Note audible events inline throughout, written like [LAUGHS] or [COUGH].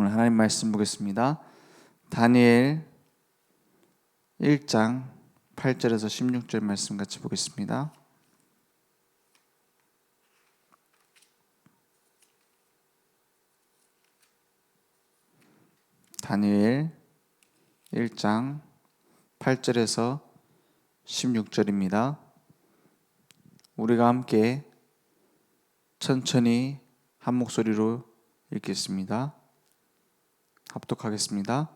오늘 하나님 말씀 보겠습니다. 다니엘 1장 8절에서 16절 말씀 같이 보겠습니다. 다니엘 1장 8절에서 16절입니다. 우리가 함께 천천히 한 목소리로 읽겠습니다. 합독하겠습니다.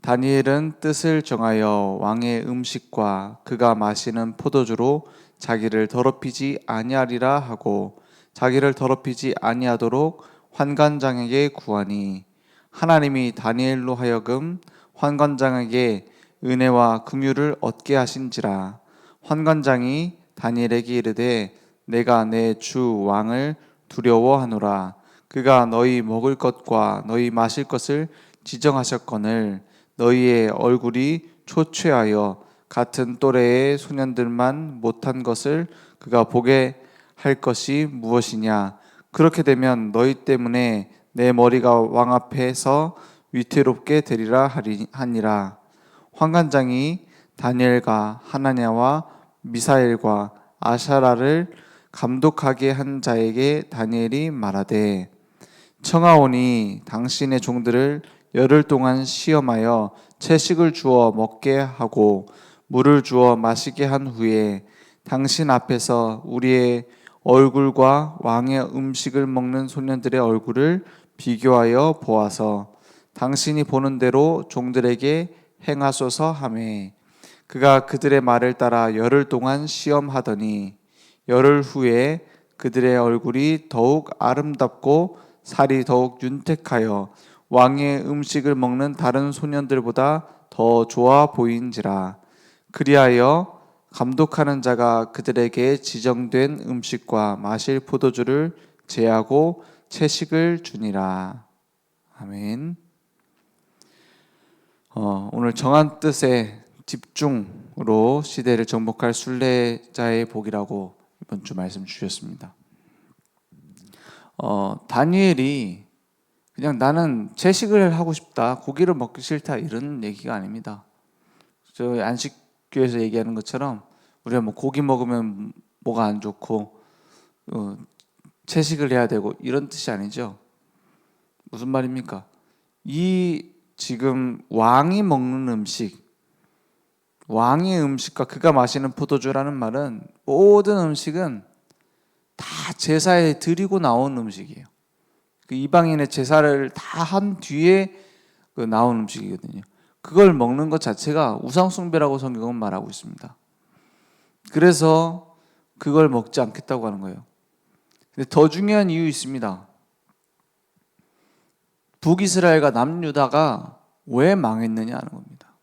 다니엘은 뜻을 정하여 왕의 음식과 그가 마시는 포도주로 자기를 더럽히지 아니하리라 하고 자기를 더럽히지 아니하도록 환관장에게 구하니 하나님이 다니엘로 하여금 환관장에게 은혜와 긍휼을 얻게 하신지라 환관장이 다니엘에게 이르되 내가 내 주 왕을 두려워하노라 그가 너희 먹을 것과 너희 마실 것을 지정하셨거늘 너희의 얼굴이 초췌하여 같은 또래의 소년들만 못한 것을 그가 보게 할 것이 무엇이냐? 그렇게 되면 너희 때문에 내 머리가 왕 앞에서 위태롭게 되리라 하니라. 환관장이 다니엘과 하나냐와 미사엘과 아샤라를 감독하게 한 자에게 다니엘이 말하되 청하오니 당신의 종들을 열흘 동안 시험하여 채식을 주어 먹게 하고 물을 주어 마시게 한 후에 당신 앞에서 우리의 얼굴과 왕의 음식을 먹는 소년들의 얼굴을 비교하여 보아서 당신이 보는 대로 종들에게 행하소서 하매 그가 그들의 말을 따라 열흘 동안 시험하더니 열흘 후에 그들의 얼굴이 더욱 아름답고 살이 더욱 윤택하여 왕의 음식을 먹는 다른 소년들보다 더 좋아 보인지라 그리하여 감독하는 자가 그들에게 지정된 음식과 마실 포도주를 제하고 채식을 주니라 아멘. 어, 오늘 정한 뜻에 집중으로 시대를 정복할 순례자의 복이라고 이번 주 말씀 주셨습니다. 어, 다니엘이 그냥 나는 채식을 하고 싶다, 고기를 먹기 싫다 이런 얘기가 아닙니다. 저 안식교에서 얘기하는 것처럼 우리가 뭐 고기 먹으면 뭐가 안 좋고 어, 채식을 해야 되고 이런 뜻이 아니죠. 무슨 말입니까? 이 지금 왕이 먹는 음식, 왕의 음식과 그가 마시는 포도주라는 말은 모든 음식은 다 제사에 드리고 나온 음식이에요. 그 이방인의 제사를 다 한 뒤에 그 나온 음식이거든요. 그걸 먹는 것 자체가 우상숭배라고 성경은 말하고 있습니다. 그래서 그걸 먹지 않겠다고 하는 거예요. 근데 더 중요한 이유 있습니다. 북이스라엘과 남유다가 왜 망했느냐 하는 겁니다.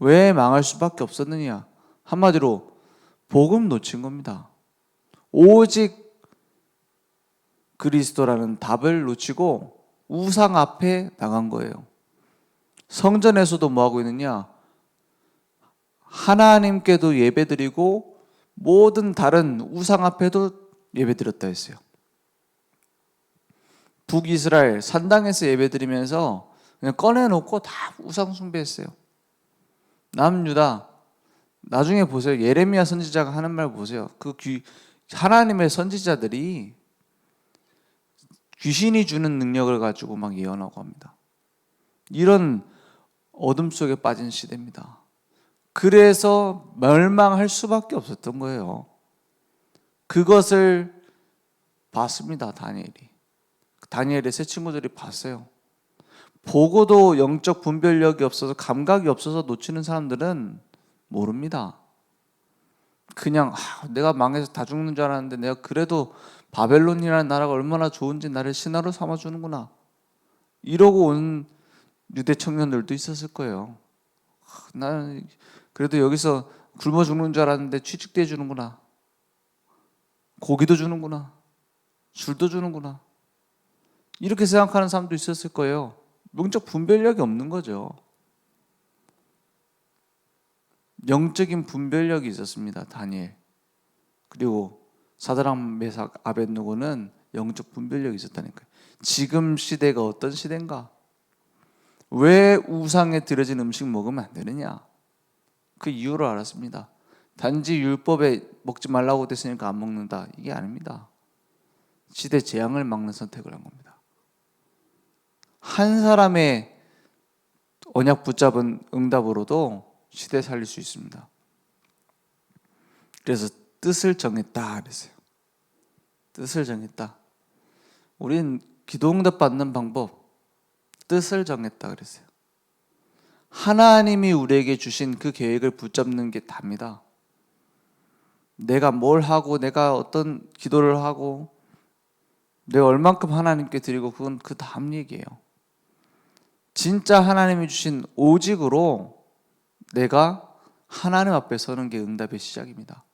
왜 망할 수밖에 없었느냐? 한마디로 복음 놓친 겁니다. 오직 그리스도라는 답을 놓치고 우상 앞에 나간 거예요. 성전에서도 뭐 하고 있느냐? 하나님께도 예배드리고 모든 다른 우상 앞에도 예배드렸다 했어요. 북이스라엘 산당에서 예배드리면서 그냥 꺼내놓고 다 우상 숭배했어요. 남유다 나중에 보세요. 예레미야 선지자가 하는 말 보세요. 그 귀, 하나님의 선지자들이 귀신이 주는 능력을 가지고 막 예언하고 합니다. 이런 어둠 속에 빠진 시대입니다. 그래서 멸망할 수밖에 없었던 거예요. 그것을 봤습니다. 다니엘이. 다니엘의 세 친구들이 봤어요. 보고도 영적 분별력이 없어서 감각이 없어서 놓치는 사람들은 모릅니다. 그냥 아, 내가 망해서 다 죽는 줄 알았는데 내가 그래도 바벨론이라는 나라가 얼마나 좋은지 나를 신하로 삼아 주는구나. 이러고 온 유대 청년들도 있었을 거예요. 아, 나는 그래도 여기서 굶어 죽는 줄 알았는데 취직돼 주는구나. 고기도 주는구나. 술도 주는구나. 이렇게 생각하는 사람도 있었을 거예요. 영적 분별력이 없는 거죠. 영적인 분별력이 있었습니다. 다니엘. 그리고 사드랑 메삭 아벤누고는 영적 분별력이 있었다니까요. 지금 시대가 어떤 시대인가? 왜 우상에 들여진 음식 먹으면 안 되느냐? 그 이유를 알았습니다. 단지 율법에 먹지 말라고 됐으니까 안 먹는다. 이게 아닙니다. 시대 재앙을 막는 선택을 한 겁니다. 한 사람의 언약 붙잡은 응답으로도 시대 살릴 수 있습니다. 그래서 뜻을 정했다 그랬어요. 뜻을 정했다. 우린 기도 응답 받는 방법 뜻을 정했다 그랬어요. 하나님이 우리에게 주신 그 계획을 붙잡는 게 답니다. 내가 뭘 하고 내가 어떤 기도를 하고 내가 얼만큼 하나님께 드리고 그건 그 다음 얘기예요. 진짜 하나님이 주신 오직으로 내가 하나님 앞에 서는 게 응답의 시작입니다.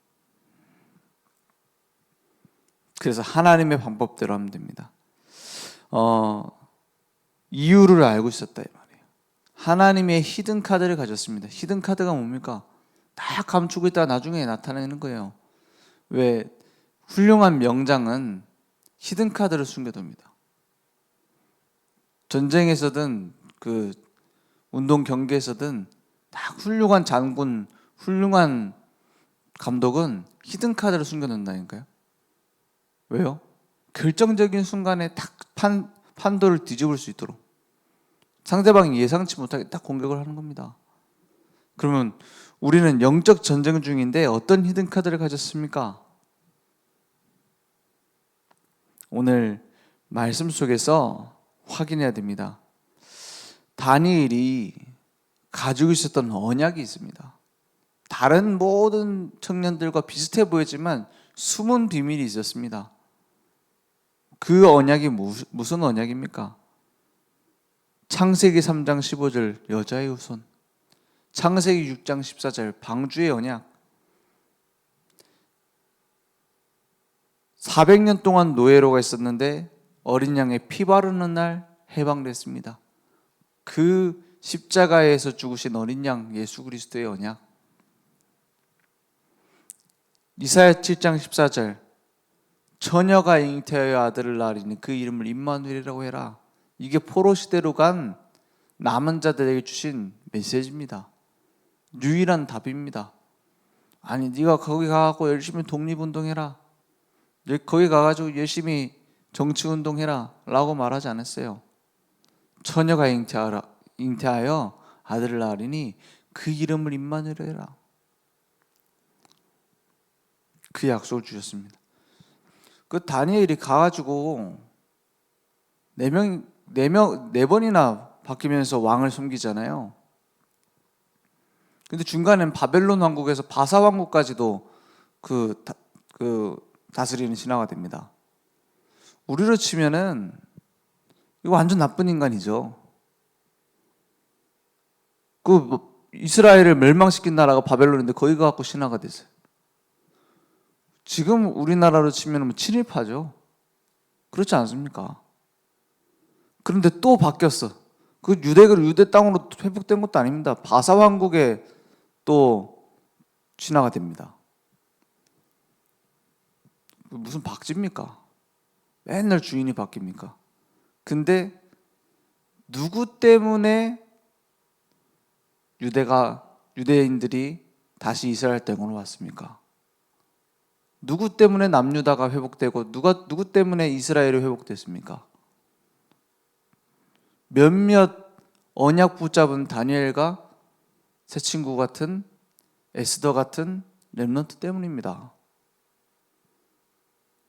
그래서 하나님의 방법대로 하면 됩니다. 어, 이유를 알고 있었다 이 말이에요. 하나님의 히든 카드를 가졌습니다. 히든 카드가 뭡니까? 다 감추고 있다 나중에 나타내는 거예요. 왜 훌륭한 명장은 히든 카드를 숨겨둡니다. 전쟁에서든 그 운동 경기에서든 다 훌륭한 장군, 훌륭한 감독은 히든 카드를 숨겨놓는다니까요. 왜요? 결정적인 순간에 딱 판, 판도를 뒤집을 수 있도록 상대방이 예상치 못하게 딱 공격을 하는 겁니다. 그러면 우리는 영적 전쟁 중인데 어떤 히든 카드를 가졌습니까? 오늘 말씀 속에서 확인해야 됩니다. 다니엘이 가지고 있었던 언약이 있습니다. 다른 모든 청년들과 비슷해 보이지만 숨은 비밀이 있었습니다. 그 언약이 무슨 언약입니까? 창세기 3장 15절 여자의 후손 창세기 6장 14절 방주의 언약 400년 동안 노예로가 있었는데 어린 양의 피 바르는 날 해방됐습니다. 그 십자가에서 죽으신 어린 양 예수 그리스도의 언약 이사야 7장 14절 처녀가 잉태하여 아들을 낳으리니 그 이름을 임마누엘이라고 해라. 이게 포로 시대로 간 남은 자들에게 주신 메시지입니다. 유일한 답입니다. 아니 네가 거기 가고 열심히 독립운동해라. 거기 가가지고 열심히 정치운동해라 라고 말하지 않았어요. 처녀가 잉태하라, 잉태하여 아들을 낳으리니 그 이름을 임마누엘 해라. 그 약속을 주셨습니다. 그 다니엘이 가가지고 네 명, 네 명, 네 번이나 바뀌면서 왕을 섬기잖아요. 근데 중간엔 바벨론 왕국에서 바사 왕국까지도 그, 다, 그 다스리는 신화가 됩니다. 우리로 치면은 이거 완전 나쁜 인간이죠. 그뭐 이스라엘을 멸망시킨 나라가 바벨론인데 거기 가 갖고 신화가 됐어요. 지금 우리나라로 치면 뭐 친일파죠. 그렇지 않습니까? 그런데 또 바뀌었어. 그 유대가 유대 땅으로 회복된 것도 아닙니다. 바사 왕국에 또 진화가 됩니다. 무슨 박쥐입니까? 맨날 주인이 바뀝니까? 근데 누구 때문에 유대가 유대인들이 다시 이스라엘 땅으로 왔습니까? 누구 때문에 남유다가 회복되고 누가 누구 때문에 이스라엘이 회복됐습니까? 몇몇 언약 붙잡은 다니엘과 새 친구 같은 에스더 같은 렘넌트 때문입니다.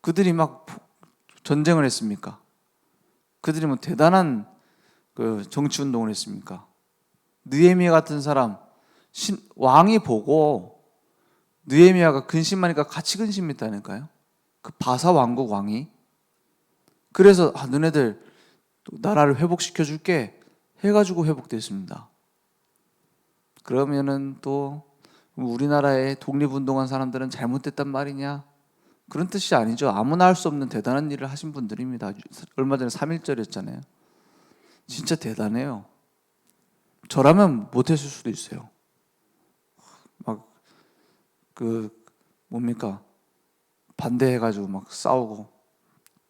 그들이 막 전쟁을 했습니까? 그들이 뭐 대단한 그 정치 운동을 했습니까? 느헤미야 같은 사람 신, 왕이 보고 느헤미야가 근심하니까 같이 근심했다니까요. 그 바사 왕국 왕이 그래서 아 너네들 나라를 회복시켜 줄게 해가지고 회복됐습니다. 그러면은 또 우리나라에 독립운동한 사람들은 잘못됐단 말이냐? 그런 뜻이 아니죠. 아무나 할 수 없는 대단한 일을 하신 분들입니다. 얼마 전에 3.1절이었잖아요. 진짜 대단해요. 저라면 못했을 수도 있어요. 그 뭡니까 반대해가지고 막 싸우고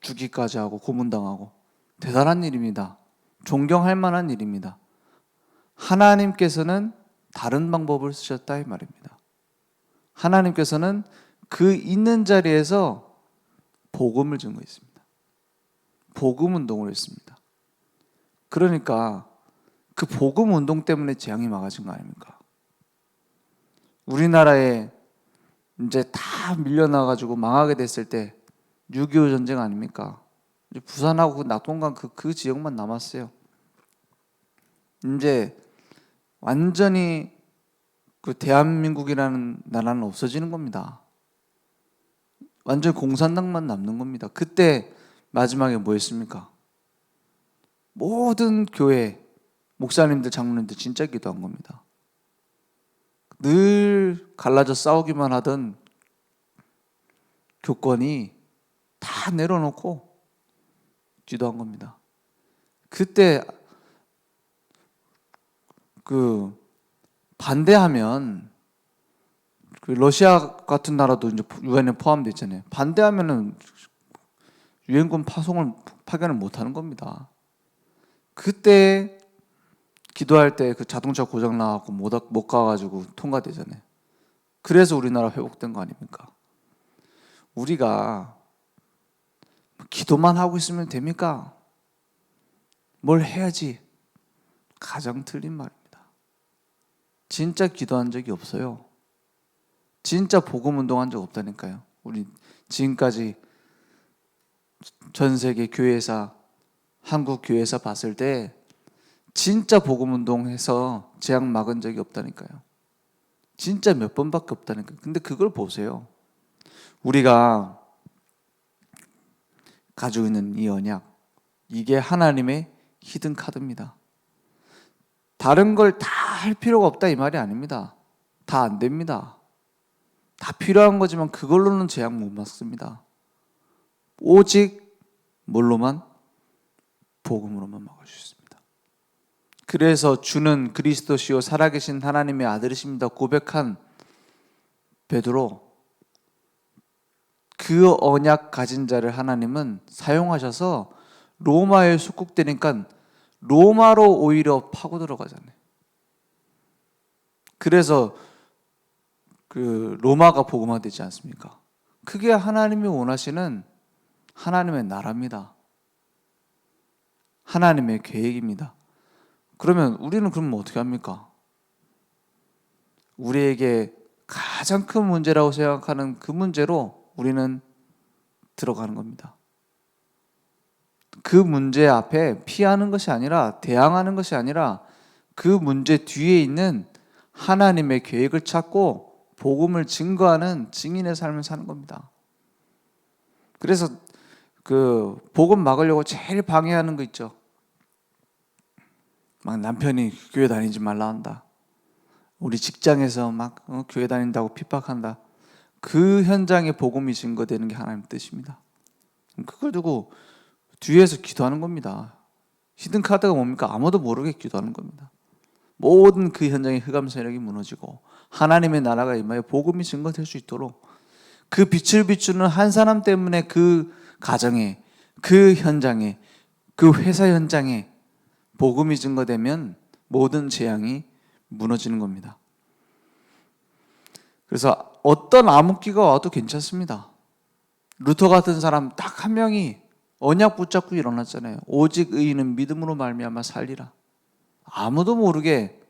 죽기까지 하고 고문당하고 대단한 일입니다. 존경할 만한 일입니다. 하나님께서는 다른 방법을 쓰셨다 이 말입니다. 하나님께서는 그 있는 자리에서 복음을 증거했습니다. 복음 운동을 했습니다. 그러니까 그 복음 운동 때문에 재앙이 막아진 거 아닙니까? 우리나라에 이제 다 밀려나 가지고 망하게 됐을 때 6.25 전쟁 아닙니까? 부산하고 그 낙동강 그, 그 지역만 남았어요. 이제 완전히 그 대한민국이라는 나라는 없어지는 겁니다. 완전 공산당만 남는 겁니다. 그때 마지막에 뭐 했습니까? 모든 교회 목사님들 장로님들 진짜 기도한 겁니다. 늘 갈라져 싸우기만 하던 교권이 다 내려놓고 기도한 겁니다. 그때 그 반대하면 그 러시아 같은 나라도 이제 유엔에 포함되어 있잖아요. 반대하면은 유엔군 파송을 파견을 못 하는 겁니다. 그때 기도할 때 그 자동차 고장 나갖고 못, 못 가가지고 통과되잖아요. 그래서 우리나라 회복된 거 아닙니까? 우리가 기도만 하고 있으면 됩니까? 뭘 해야지? 가장 틀린 말입니다. 진짜 기도한 적이 없어요. 진짜 복음 운동한 적 없다니까요. 우리 지금까지 전 세계 교회사, 한국 교회사 봤을 때 진짜 복음 운동해서 재앙 막은 적이 없다니까요. 진짜 몇 번밖에 없다니까요. 근데 그걸 보세요. 우리가 가지고 있는 이 언약, 이게 하나님의 히든 카드입니다. 다른 걸 다 할 필요가 없다 이 말이 아닙니다. 다 안 됩니다. 다 필요한 거지만 그걸로는 재앙 못 막습니다. 오직 뭘로만 복음으로만 막을 수 있습니다. 그래서 주는 그리스도시요 살아계신 하나님의 아들이십니다. 고백한 베드로 그 언약 가진 자를 하나님은 사용하셔서 로마에 속국되니까 로마로 오히려 파고 들어가잖아요. 그래서 그 로마가 복음화되지 않습니까? 그게 하나님이 원하시는 하나님의 나라입니다. 하나님의 계획입니다. 그러면 우리는 그러면 어떻게 합니까? 우리에게 가장 큰 문제라고 생각하는 그 문제로 우리는 들어가는 겁니다. 그 문제 앞에 피하는 것이 아니라 대항하는 것이 아니라 그 문제 뒤에 있는 하나님의 계획을 찾고 복음을 증거하는 증인의 삶을 사는 겁니다. 그래서 그 복음 막으려고 제일 방해하는 거 있죠. 막 남편이 교회 다니지 말라 한다. 우리 직장에서 막 어, 교회 다닌다고 핍박한다. 그 현장에 복음이 증거되는 게 하나님 뜻입니다. 그걸 두고 뒤에서 기도하는 겁니다. 히든 카드가 뭡니까? 아무도 모르게 기도하는 겁니다. 모든 그 현장의 흑암 세력이 무너지고 하나님의 나라가 임하여 복음이 증거될 수 있도록 그 빛을 비추는 한 사람 때문에 그 가정에 그 현장에 그 회사 현장에 복음이 증거되면 모든 재앙이 무너지는 겁니다. 그래서 어떤 암흑기가 와도 괜찮습니다. 루터 같은 사람 딱 한 명이 언약 붙잡고 일어났잖아요. 오직 의인은 믿음으로 말미암아 살리라. 아무도 모르게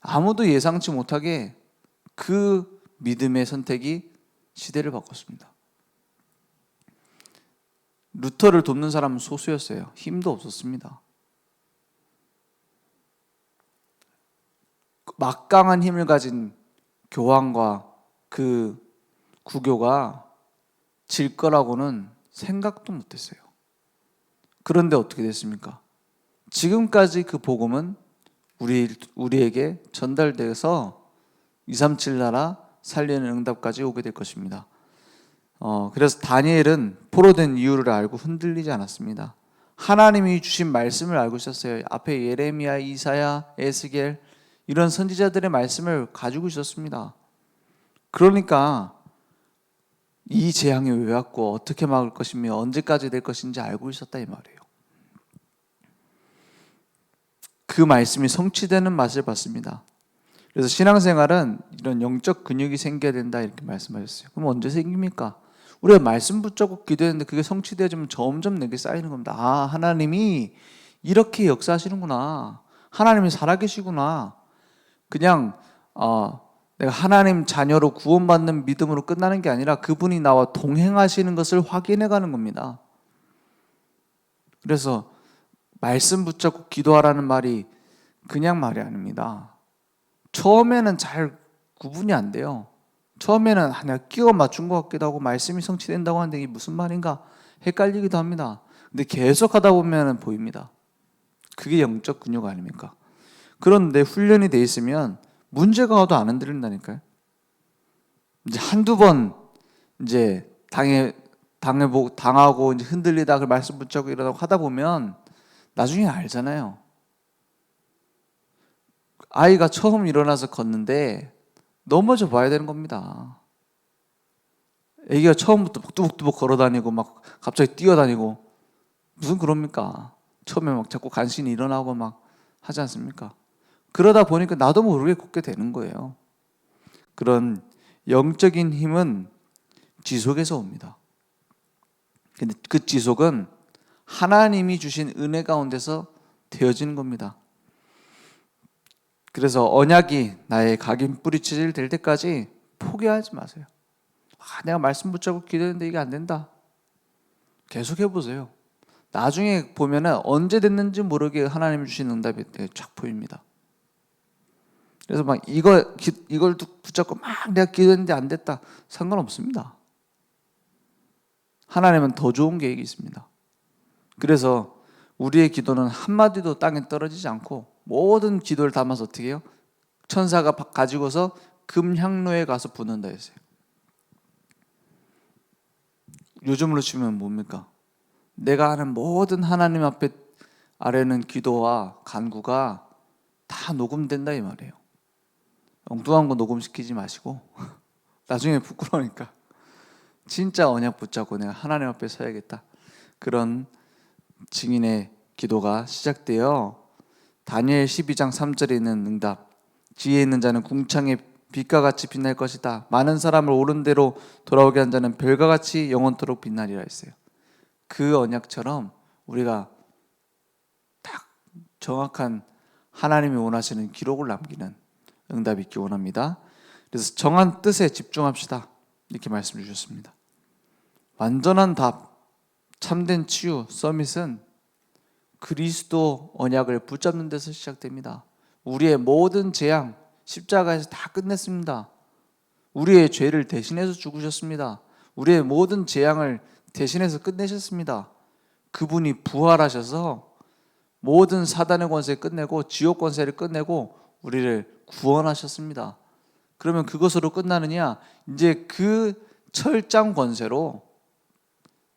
아무도 예상치 못하게 그 믿음의 선택이 시대를 바꿨습니다. 루터를 돕는 사람은 소수였어요. 힘도 없었습니다. 막강한 힘을 가진 교황과 그 구교가 질 거라고는 생각도 못했어요. 그런데 어떻게 됐습니까? 지금까지 그 복음은 우리 우리에게 전달돼서 237 나라 살리는 응답까지 오게 될 것입니다. 어, 그래서 다니엘은 포로된 이유를 알고 흔들리지 않았습니다. 하나님이 주신 말씀을 알고 있었어요. 앞에 예레미야, 이사야, 에스겔 이런 선지자들의 말씀을 가지고 있었습니다. 그러니까 이 재앙이 왜 왔고 어떻게 막을 것이며 언제까지 될 것인지 알고 있었다 이 말이에요. 그 말씀이 성취되는 맛을 봤습니다. 그래서 신앙생활은 이런 영적 근육이 생겨야 된다 이렇게 말씀하셨어요. 그럼 언제 생깁니까? 우리가 말씀 붙잡고 기도했는데 그게 성취되어지면 점점 내게 쌓이는 겁니다. 아 하나님이 이렇게 역사하시는구나. 하나님이 살아계시구나. 그냥 어, 내가 하나님 자녀로 구원받는 믿음으로 끝나는 게 아니라 그분이 나와 동행하시는 것을 확인해 가는 겁니다. 그래서 말씀 붙잡고 기도하라는 말이 그냥 말이 아닙니다. 처음에는 잘 구분이 안 돼요. 처음에는 아, 내가 끼워 맞춘 것 같기도 하고 말씀이 성취된다고 하는데 이게 무슨 말인가 헷갈리기도 합니다. 근데 계속 하다 보면 보입니다. 그게 영적 근육 아닙니까? 그런데 훈련이 돼 있으면 문제가 와도 안 흔들린다니까요. 이제 한두 번 이제 당해 당해 보 당하고 이제 흔들리다 그 말씀 붙잡고 이러다 하다 보면 나중에 알잖아요. 아이가 처음 일어나서 걷는데 넘어져 봐야 되는 겁니다. 애기가 처음부터 막 뚜벅뚜벅 걸어 다니고 막 갑자기 뛰어다니고 무슨 그럽니까? 처음에 막 자꾸 간신히 일어나고 막 하지 않습니까? 그러다 보니까 나도 모르게 걷게 되는 거예요. 그런 영적인 힘은 지속에서 옵니다. 근데 그 지속은 하나님이 주신 은혜 가운데서 되어지는 겁니다. 그래서 언약이 나의 각인 뿌리치질 될 때까지 포기하지 마세요. 아, 내가 말씀 붙잡고 기도했는데 이게 안 된다. 계속 해보세요. 나중에 보면은 언제 됐는지 모르게 하나님 주신 응답이 쫙 보입니다. 그래서 막 이걸 이걸 붙잡고 막 내가 기도했는데 안 됐다 상관없습니다. 하나님은 더 좋은 계획이 있습니다. 그래서 우리의 기도는 한 마디도 땅에 떨어지지 않고 모든 기도를 담아서 어떻게 해요? 천사가 가지고서 금향로에 가서 붓는다 했어요. 요즘으로 치면 뭡니까? 내가 하는 모든 하나님 앞에 아래는 기도와 간구가 다 녹음된다 이 말이에요. 엉뚱한 거 녹음시키지 마시고 [LAUGHS] 나중에 부끄러우니까 진짜 언약 붙잡고 내가 하나님 앞에 서야겠다. 그런 증인의 기도가 시작되어 다니엘 12장 3절에 있는 응답 지혜 있는 자는 궁창의 빛과 같이 빛날 것이다. 많은 사람을 옳은 대로 돌아오게 한 자는 별과 같이 영원토록 빛나리라 했어요. 그 언약처럼 우리가 딱 정확한 하나님이 원하시는 기록을 남기는 응답이 있기 원합니다. 그래서 정한 뜻에 집중합시다. 이렇게 말씀 주셨습니다. 완전한 답, 참된 치유, 서밋은 그리스도 언약을 붙잡는 데서 시작됩니다. 우리의 모든 재앙, 십자가에서 다 끝냈습니다. 우리의 죄를 대신해서 죽으셨습니다. 우리의 모든 재앙을 대신해서 끝내셨습니다. 그분이 부활하셔서 모든 사단의 권세 끝내고 지옥 권세를 끝내고 우리를 구원하셨습니다. 그러면 그것으로 끝나느냐? 이제 그 철장 권세로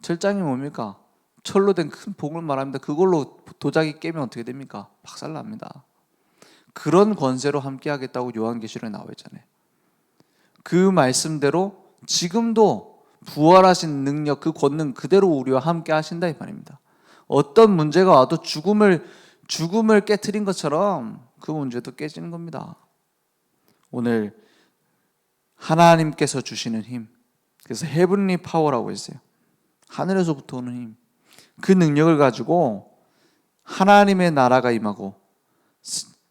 철장이 뭡니까? 철로 된 큰 봉을 말합니다. 그걸로 도자기 깨면 어떻게 됩니까? 박살납니다. 그런 권세로 함께 하겠다고 요한계시록에 나와 있잖아요. 그 말씀대로 지금도 부활하신 능력 그 권능 그대로 우리와 함께 하신다 이 말입니다. 어떤 문제가 와도 죽음을 죽음을 깨뜨린 것처럼 그 문제도 깨지는 겁니다. 오늘 하나님께서 주시는 힘 그래서 헤븐리 파워라고 했어요. 하늘에서부터 오는 힘. 그 능력을 가지고 하나님의 나라가 임하고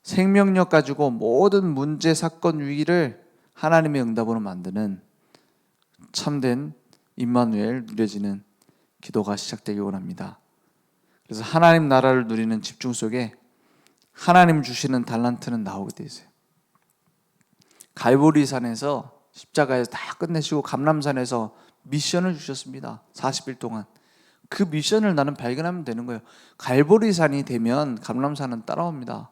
생명력 가지고 모든 문제 사건 위기를 하나님의 응답으로 만드는 참된 임마누엘 누려지는 기도가 시작되기 원합니다. 그래서 하나님 나라를 누리는 집중 속에 하나님 주시는 달란트는 나오게 돼 있어요. 갈보리산에서 십자가에서 다 끝내시고 감람산에서 미션을 주셨습니다. 40일 동안. 그 미션을 나는 발견하면 되는 거예요. 갈보리산이 되면 감람산은 따라옵니다.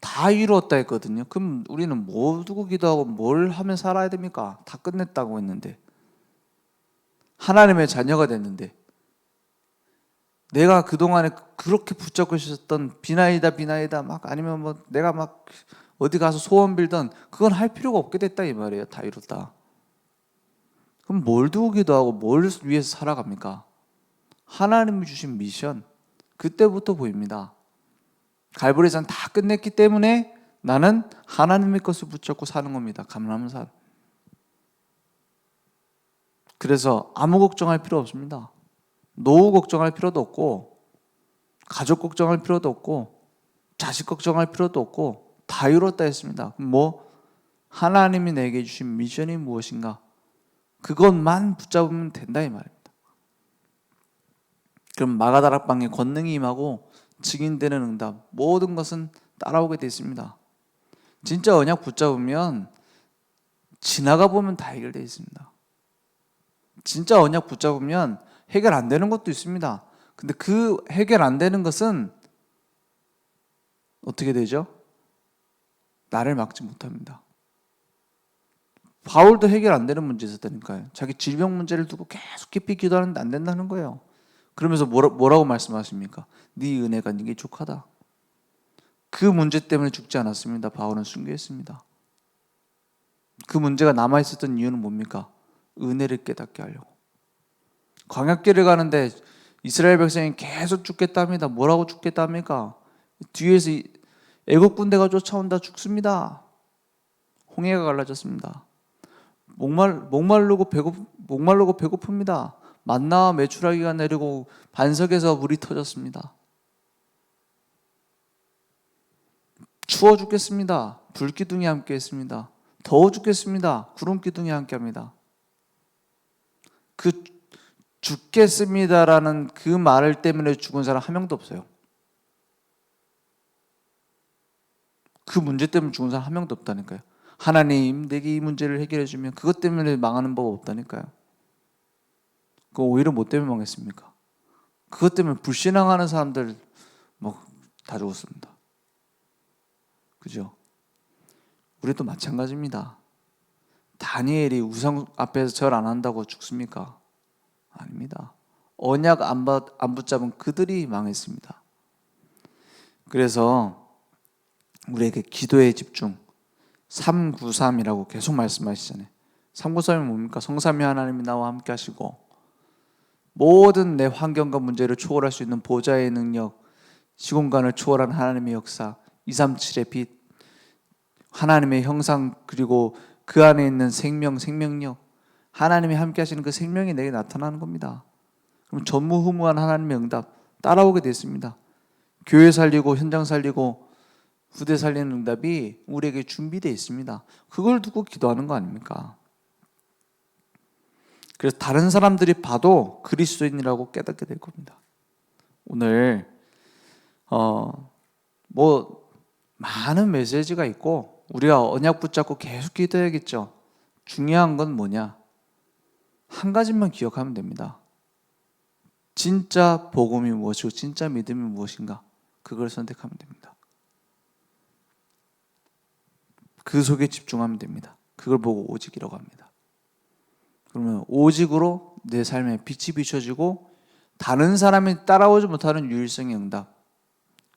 다 이루었다 했거든요. 그럼 우리는 뭐 두고 기도하고 뭘 하면 살아야 됩니까? 다 끝냈다고 했는데. 하나님의 자녀가 됐는데. 내가 그동안에 그렇게 붙잡고 있었던 비나이다 비나이다 막 아니면 뭐 내가 막 어디 가서 소원 빌던 그건 할 필요가 없게 됐다 이 말이에요. 다 이뤘다. 그럼 뭘 두고 기도하고 뭘 위해서 살아갑니까? 하나님이 주신 미션 그때부터 보입니다. 갈보리산 다 끝냈기 때문에 나는 하나님의 것을 붙잡고 사는 겁니다. 감람은 산. 그래서 아무 걱정할 필요 없습니다. 노후 걱정할 필요도 없고 가족 걱정할 필요도 없고 자식 걱정할 필요도 없고 다 이뤘다 했습니다. 뭐 하나님이 내게 주신 미션이 무엇인가? 그것만 붙잡으면 된다 이 말입니다. 그럼 마가다락방의 권능이 임하고 증인되는 응답 모든 것은 따라오게 돼 있습니다. 진짜 언약 붙잡으면 지나가 보면 다 해결돼 있습니다. 진짜 언약 붙잡으면 해결 안 되는 것도 있습니다. 근데 그 해결 안 되는 것은 어떻게 되죠? 나를 막지 못합니다. 바울도 해결 안 되는 문제 있었다니까요. 자기 질병 문제를 두고 계속 깊이 기도하는데 안 된다는 거예요. 그러면서 뭐라, 뭐라고 말씀하십니까? 네 은혜가 네게 족하다. 그 문제 때문에 죽지 않았습니다. 바울은 순교했습니다. 그 문제가 남아 있었던 이유는 뭡니까? 은혜를 깨닫게 하려고. 광약길을 가는데 이스라엘 백성이 계속 죽겠답니다. 뭐라고 죽겠답니까? 뒤에서 이- 애국 군대가 쫓아온다 죽습니다. 홍해가 갈라졌습니다. 목말 목말르고 배고 목말르고 배고픕니다. 만나와 메추라기가 내리고 반석에서 물이 터졌습니다. 추워 죽겠습니다. 불기둥이 함께 했습니다. 더워 죽겠습니다. 구름 기둥이 함께 합니다. 그 죽겠습니다라는 그 말을 때문에 죽은 사람 한 명도 없어요. 그 문제 때문에 죽은 사람 한 명도 없다니까요. 하나님 내게 이 문제를 해결해 주면 그것 때문에 망하는 법 없다니까요. 그 오히려 뭐 때문에 망했습니까? 그것 때문에 불신앙하는 사람들 뭐 다 죽었습니다. 그죠? 우리도 마찬가지입니다. 다니엘이 우상 앞에서 절 안 한다고 죽습니까? 아닙니다. 언약 안, 받, 안 붙잡은 그들이 망했습니다. 그래서 우리에게 기도에 집중 393이라고 계속 말씀하시잖아요. 393이 뭡니까? 성삼위 하나님이 나와 함께 하시고 모든 내 환경과 문제를 초월할 수 있는 보좌의 능력, 시공간을 초월한 하나님의 역사, 237의 빛, 하나님의 형상 그리고 그 안에 있는 생명, 생명력, 하나님이 함께 하시는 그 생명이 내게 나타나는 겁니다. 그럼 전무후무한 하나님의 응답 따라오게 됐습니다. 교회 살리고 현장 살리고 후대 살리는 응답이 우리에게 준비되어 있습니다. 그걸 두고 기도하는 거 아닙니까? 그래서 다른 사람들이 봐도 그리스도인이라고 깨닫게 될 겁니다. 오늘 어 뭐 많은 메시지가 있고 우리가 언약 붙잡고 계속 기도해야겠죠. 중요한 건 뭐냐? 한 가지만 기억하면 됩니다. 진짜 복음이 무엇이고 진짜 믿음이 무엇인가? 그걸 선택하면 됩니다. 그 속에 집중하면 됩니다. 그걸 보고 오직이라고 합니다. 그러면 오직으로 내 삶에 빛이 비춰지고 다른 사람이 따라오지 못하는 유일성의 응답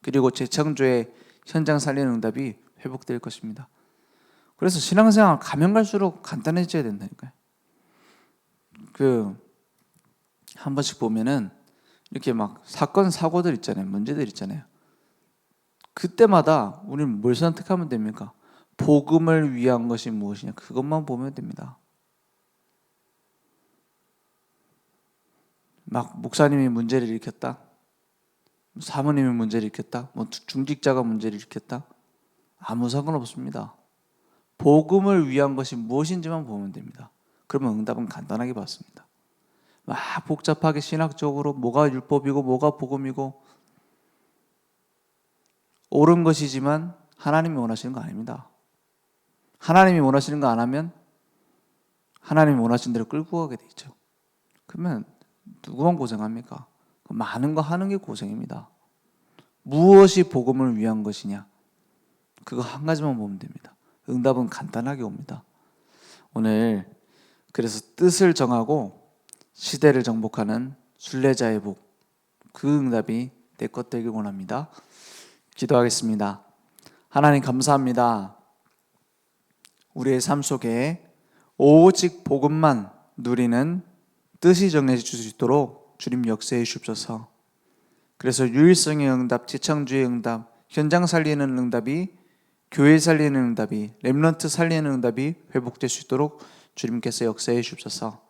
그리고 재창조의 현장 살리는 응답이 회복될 것입니다. 그래서 신앙생활 가면 갈수록 간단해져야 된다니까요. 그 한 번씩 보면은 이렇게 막 사건 사고들 있잖아요. 문제들 있잖아요. 그때마다 우리는 뭘 선택하면 됩니까? 복음을 위한 것이 무엇이냐 그것만 보면 됩니다. 막 목사님이 문제를 일으켰다. 사모님이 문제를 일으켰다. 뭐 중직자가 문제를 일으켰다. 아무 상관없습니다. 복음을 위한 것이 무엇인지만 보면 됩니다. 그러면 응답은 간단하게 받습니다. 막 복잡하게 신학적으로 뭐가 율법이고 뭐가 복음이고 옳은 것이지만 하나님이 원하시는 거 아닙니다. 하나님이 원하시는 거 안 하면 하나님이 원하시는 대로 끌고 가게 돼 있죠. 그러면 누구만 고생합니까? 많은 거 하는 게 고생입니다. 무엇이 복음을 위한 것이냐? 그거 한 가지만 보면 됩니다. 응답은 간단하게 옵니다. 오늘 그래서 뜻을 정하고 시대를 정복하는 순례자의 복, 그 응답이 내 것 되길 원합니다. 기도하겠습니다. 하나님 감사합니다. 우리의 삶 속에 오직 복음만 누리는 뜻이 정해질 수 있도록 주님 역사해 주옵소서. 그래서 유일성의 응답, 지창주의 응답, 현장 살리는 응답이 교회 살리는 응답이 렘넌트 살리는 응답이 회복될 수 있도록 주님께서 역사해 주옵소서.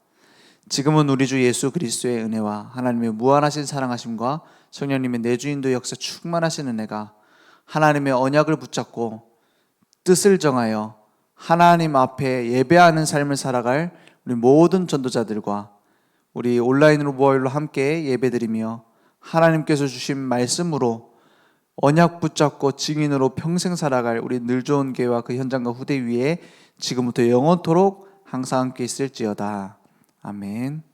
지금은 우리 주 예수 그리스도의 은혜와 하나님의 무한하신 사랑하심과 성령님의 내주인도 역사 충만하신 은혜가 하나님의 언약을 붙잡고 뜻을 정하여 하나님 앞에 예배하는 삶을 살아갈 우리 모든 전도자들과 우리 온라인으로 모여로 함께 예배드리며 하나님께서 주신 말씀으로 언약 붙잡고 증인으로 평생 살아갈 우리 늘 좋은 교회와 그 현장과 후대 위에 지금부터 영원토록 항상 함께 있을지어다. 아멘.